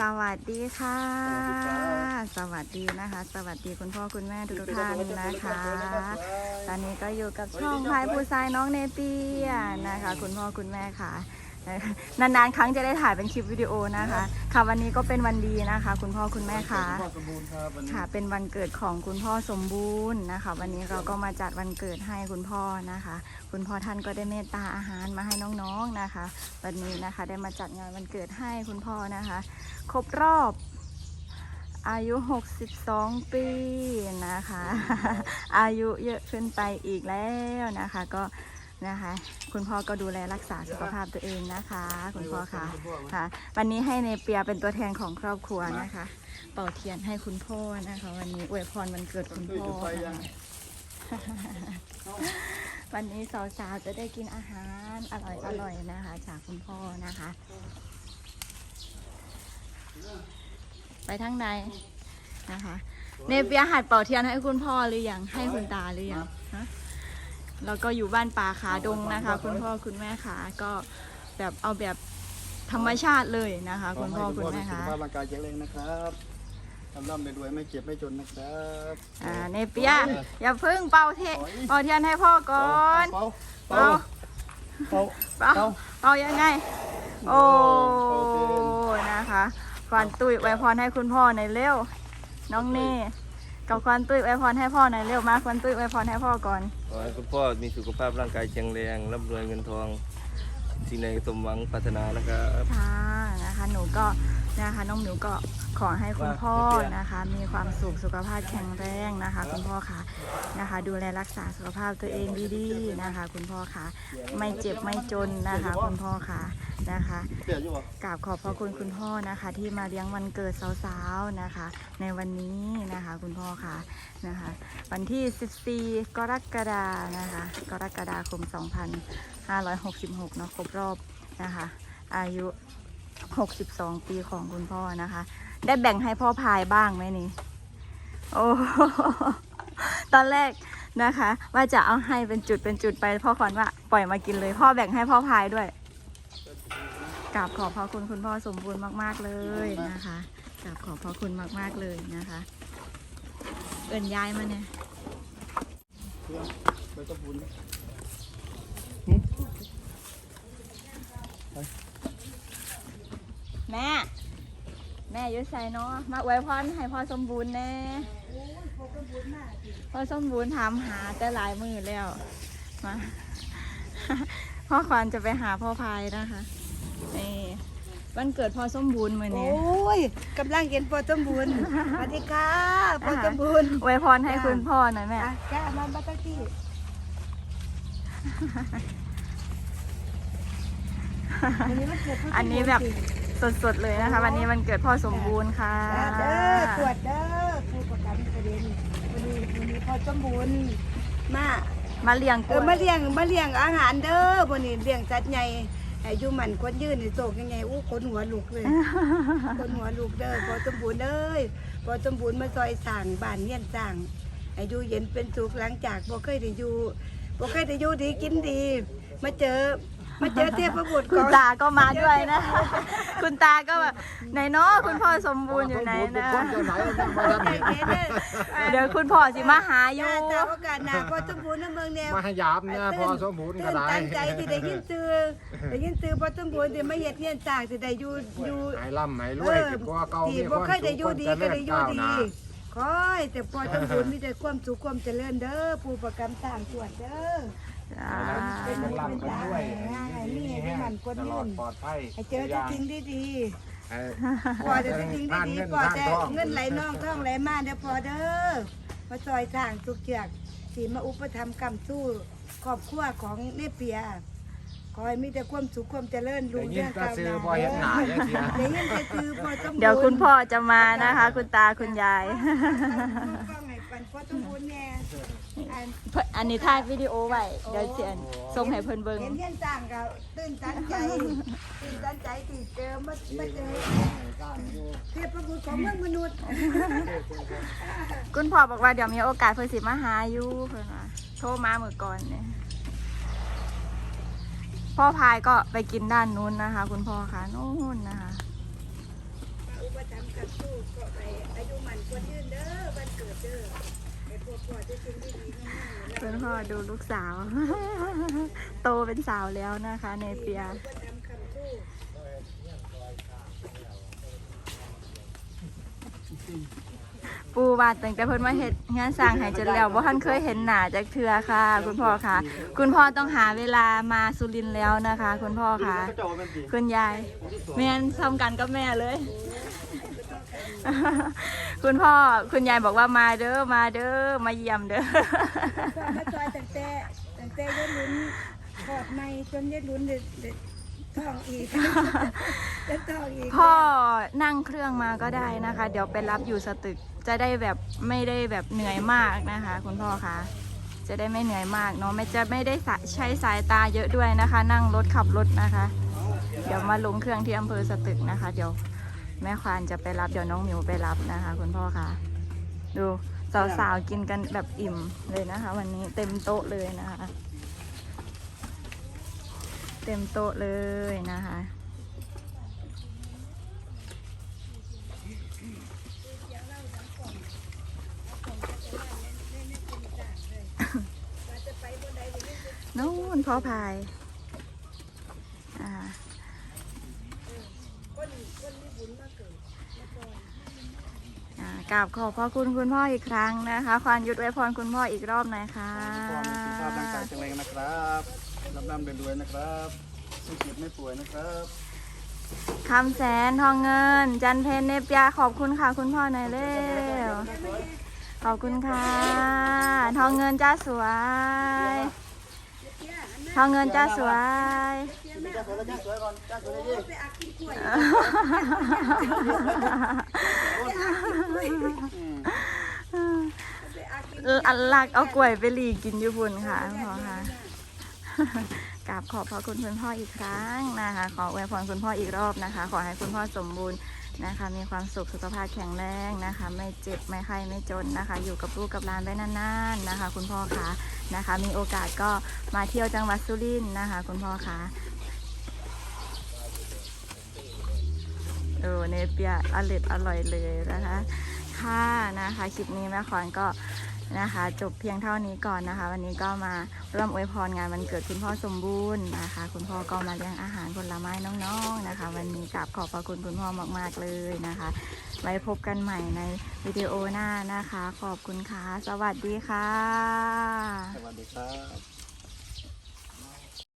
สวัสดีค่ะสวัสดีครับสวัสดีนะคะ สวัสดีคุณพ่อคุณแม่ทุกทุๆท่านนะคะ ตอนนี้ก็อยู่กับช่องพายผู้ชายน้องเนเปียนะคะ คุณพ่อคุณแม่ค่ะ นานๆ ครั้งจะได้ถ่ายเป็นคลิปวิดีโอนะคะ ค่ะวันนี้ก็เป็นวันดีนะคะ คุณพ่อคุณแม่ค่ะพ่อสมบูรณ์ครับวันนี้ค่ะ เป็นวันเกิดของคุณพ่อสมบูรณ์นะคะ วันนี้เราก็มาจัดวันเกิดให้คุณพ่อนะคะ คุณพ่อท่านก็ได้เมตตาอาหารมาให้น้องๆนะคะ วันนี้นะคะได้มาจัดงานวันเกิดให้คุณพ่อนะคะ ครบรอบอายุ 62 ปีนะคะ อายุเยอะขึ้นไปอีกแล้วนะคะ ก็ นะคะ คุณพ่อก็ดูแลรักษาสุขภาพตัวเองนะคะ คุณพ่อค่ะค่ะ วันนี้ให้เนเปียเป็นตัวแทนของครอบครัวนะคะ เป่าเทียนให้คุณพ่อนะคะ วันนี้อวยพรวันเกิดคุณพ่อนะคะวันนี้สาวๆจะได้กินอาหารอร่อยๆนะคะ จากคุณพ่อนะคะ ไปทางใดนะคะ เนเปียหัดเป่าเทียนให้คุณพ่อหรือยังให้คุณตาหรือยังฮะ แล้วก็อยู่บ้านป่าขาดงนะคะ คุณพ่อคุณแม่ขาก็แบบเอาแบบธรรมชาติเลยนะคะ คุณพ่อคุณแม่สุขคะภาพร่างกายแข็งแรงนะครับทำร่ำไปรวยไม่เจ็บไม่จนนะครับอ่าเนเปียอย่าเพิ่งเป่าเทเป่าเทียนให้พ่อก่อนเป่าเป่าเป่าเป่าเป่าเป่ายังไง โอ้เป่าเทียนนะคะควันตุ้ยไวยพรให้คุณพ่อหน่อยเร็วน้องเน่ กับควันตุ้ยไว้พรให้พ่อหน่อยเร็วมาควันตุ้ยไว้พรให้พ่อก่อน ขอให้คุณพ่อมีสุขภาพร่างกายแข็งแรงร่ำรวยเงินทอง สิ่งใดสมหวังปรารถนานะครับค่ะนะคะ หนูก็นะคะน้องหนูก็ขอให้คุณพ่อนะคะ มีความสุขสุขภาพแข็งแรงนะคะ คุณพ่อค่ะนะคะ ดูแลรักษาสุขภาพตัวเองดีๆนะคะ คุณพ่อค่ะไม่เจ็บไม่จนนะคะ คุณพ่อค่ะนะคะกราบขอบพระคุณคุณพ่อนะคะ ที่มาเลี้ยงวันเกิดสาวๆนะคะ ในวันนี้นะคะ คุณพ่อค่ะนะคะ วันที่ 14 กรกฎานะคะ กรกฎาคม 2 0 2566เนาะครบรอบนะคะ อายุ 62 ปีของคุณพ่อนะคะ ได้แบ่งให้พ่อพายบ้างไหมนี่ โอ้ตอนแรกนะคะ ว่าจะเอาให้เป็นจุดเป็นจุดไปพ่อขวัญว่าปล่อยมากินเลย พ่อแบ่งให้พ่อพายด้วยกราบขอบพระคุณคุณพ่อสมบูรณ์มาก ๆ เลยนะคะกราบขอบพระคุณมาก ๆ เลยนะคะเอินย้ายมาเนี่ย เพื่อนใบตะปูน แม่ แม่อยุใส่เนาะมาอวยพรให้พ่อสมบูรณ์แน่พ่อสมบูรณ์ถามหาแต่หลายมือแล้วมาพ่อควานจะไปหาพ่อพายนะคะนี่วันเกิดพ่อสมบูรณ์มือโอนี้้ยกำลังเห็นปอสมบูรณ์สวัสดีค่ะปอสมบูรณ์อวยพรให้คุณพ่อหน่อยแม่อะจ้ามาบัตรที่อันนี้มันเกิดพ่อันนี้แบบ สดๆเลยนะคะ วันนี้วันเกิดพ่อสมบูรณ์ค่ะจ้าเด้อตรวจเด้อผู้ประกันประเด็นวันนี้วันนี้พอสมบูรณ์มามาเลี้ยงเอกล้อวยมาเลี้ยงมาเลี้ยงอาหารเด้อวันนี้เลี้ยงสัตว์ใหญ่อายุมันคนยืนในโศกยังไงอู้คนหัวลุกเลยคนหัวลูกเด้อพอสมบูรณ์เด้ยพอสมบูรณ์มาซอยสั่งบ้านเนียนสั่งอายุเย็นเป็นสุขหลังจากบ่เคยได้อยู่บ่เคยได้อยู่ดีกินดี มาเจอ มาเจอเทพบุตรคุณก่อนตาก็มาด้วยนะ คุณตาก็แบบไหนเนาะคุณพ่อสมบูรณ์อยู่ไหนนะเดี๋ยวคุณพ่อสิมาหาอยู่จ้าจ้าโอกาสหน้าพอสมบูรณ์นะเมืองแนวมาให้ยามเนี่ยพอสมบูรณ์ก็ตื่นได้ตันใจที่ได้ยินชื่อได้ยินชื่อพอสมบูรณ์ที่มาเฮ็ดเนียนสั่งที่ได้อยู่อยู่ หายล่ำหายรวยเก็บกว่าเก่าที่มีบ่ความเคยได้อยู่สุขดีคนก็เจริได้ญอยู่ก้าวหดีน้าคอยแต่พอสมบูรณ์มีแต่ความสุขความเจริญเด้อผู้ประกันต่างตรวจเด้อ จ้าเป็นเป็นเป็นลำกันตาด้วยง่ายมีนี่แห้ให้งมันคนตลยือดนปลอดภัยให้เจอแต่สิ่งดีไอ้ๆพอแต่สิ่งดีๆพอแต่เงินไหลน่องท่องไหลมาเด้อพอเด้อมาซอยทางทุกเจือกสีมาอุปถัมภ์กำสู้ครอบครัวของเนเปียขอให้มีแต่ความสุขความเจริญได้รุ่งยิเรืนองแตาก้าวหซื้อเห็นหนาอย่างเดียวได้ยินแต่ซื้อพอสมบูรณ์เดี๋ยวคุณพ่อจะมานะคะ คุณตาคุณยาย ก็ไงปันพอสมบูรณ์แน่อันเพิ่นอันนี้ถ่ายวิดีโอไว้เดี๋ยวเสียนส่งให้เพิ่นเบิ่งเห็นเฮียนจ้างก็ตื่นตันใจตื่นตันใจที่เจอมามาเจอเทพบุตรของเมืองมนุษย์คุณพ่อบอกว่าเดี๋ยวมีโอกาสเพิ่นสิมาหาอยู่เพิ่นว่าโทรมาเมื่อก่อนเนี่ยพ่อพายก็ไปกินด้านนู้นนะคะ คุณพ่อคะนู้นนะคะ อุปถัมภ์กับสู้ก็ไปอายุมันควรยืนเด้อวันเกิดเด้อไอ้พวกพ่อจะกินดีๆง่ายๆคุณพ่อดูลูกสาว โตเป็นสาวแล้วนะคะในเปียอุปถัมภ์คำสู้ปูว่าตั้งแต่เพิ่นมาเฮ็ดงานสร้างให้จนแล้วบ่ทันเคยเห็นหน้าจักเทื่อค่ะ คุณพ่อค่ะ คุณพ่อต้องหาเวลามาสุรินทร์แล้วนะคะ คุณพ่อค่ะเขาเจ้าเป็นปีคุณยายแม่นทำกันกับแม่เลย คุณพ่อคุณยายบอกว่ามาเด้อมาเด้อมาเยี่ยมเด้อพ่อมาซอยตั้งแต่ตั้งแต่ยายลุ้นขอดในจนยายลุ้นเด็ดเด็ดท้องอีกจะท้องอีกพ่อนั่งเครื่องมาก็ได้นะคะ เดี๋ยวไปรับอยู่สตึกจะได้แบบไม่ได้แบบเหนื่อยมากนะคะ คุณพ่อคะจะได้ไม่เหนื่อยมากเนาะไม่จะไม่ได้สะใช้สายตาเยอะด้วยนะคะ นั่งรถขับรถนะคะ เดี๋ยวมาลงเครื่องที่อำเภอสตึกนะคะ เดี๋ยว แม่ควานจะไปรับเดี๋ยวน้องหมิวไปรับนะคะ คุณพ่อคะดูสาวๆกินกันแบบอิ่มเลยนะคะ วันนี้เต็มโต๊ะเลยนะคะ เต็มโต๊ะเลยนะคะนู่นพ่อพายอ่าอ่า กราบขอบพระคุณคุณพ่ออีกครั้งนะคะควานยุดไว้พรคุณพ่ออีกรอบหน่อยค่ะความสุขภาพร่างกายแข็งแรงนะครับร่ำร่ำรวยๆนะครับไม่เจ็บไม่ป่วยนะครับคำแสนทองเงิน จันเพนเนปยาขอบคุณค่ะ คุณพ่อหน่อยเร็วขอบคุณค่ะ ทองเงินจ้าสวย ทองเงินจ้าสวย จ้าสวยก่อนจ้าสวยดีไปอากินกล้วยอืมไปอักกินลักเอากล้วยไปหลีกินอยู่พุ่นค่ะพ่อค่ะกราบขอบพระคุณคุณพ่ออีกครั้งนะคะ ขออวยพรคุณพ่ออีกรอบนะคะ ขอให้คุณพ่อสมบูรณ์นะคะ มีความสุขสุขภาพแข็งแรงนะคะ ไม่เจ็บไม่ไข้ไม่จนนะคะ อยู่กับลูกกับหลานได้นานๆนะคะ คุณพ่อคะนะคะ มีโอกาสก็มาเที่ยวจังหวัดสุรินทร์นะคะ คุณพ่อคะ เออเนเปียอร่อยอร่อยเลยนะคะค่ะนะคะคลิปนี้แม่ขอนก็นะคะ จบเพียงเท่านี้ก่อนนะคะ วันนี้ก็มาร่วมอวยพรงานวันเกิดคุณพ่อสมบูรณ์นะคะ คุณพ่อก็มาเลี้ยงอาหารผลไม้น้องๆนะคะ วันนี้กราบขอบพระคุณคุณพ่อมากๆเลยนะคะ ไว้พบกันใหม่ในวิดีโอหน้านะคะ ขอบคุณค่ะ สวัสดีค่ะ สวัสดีครับ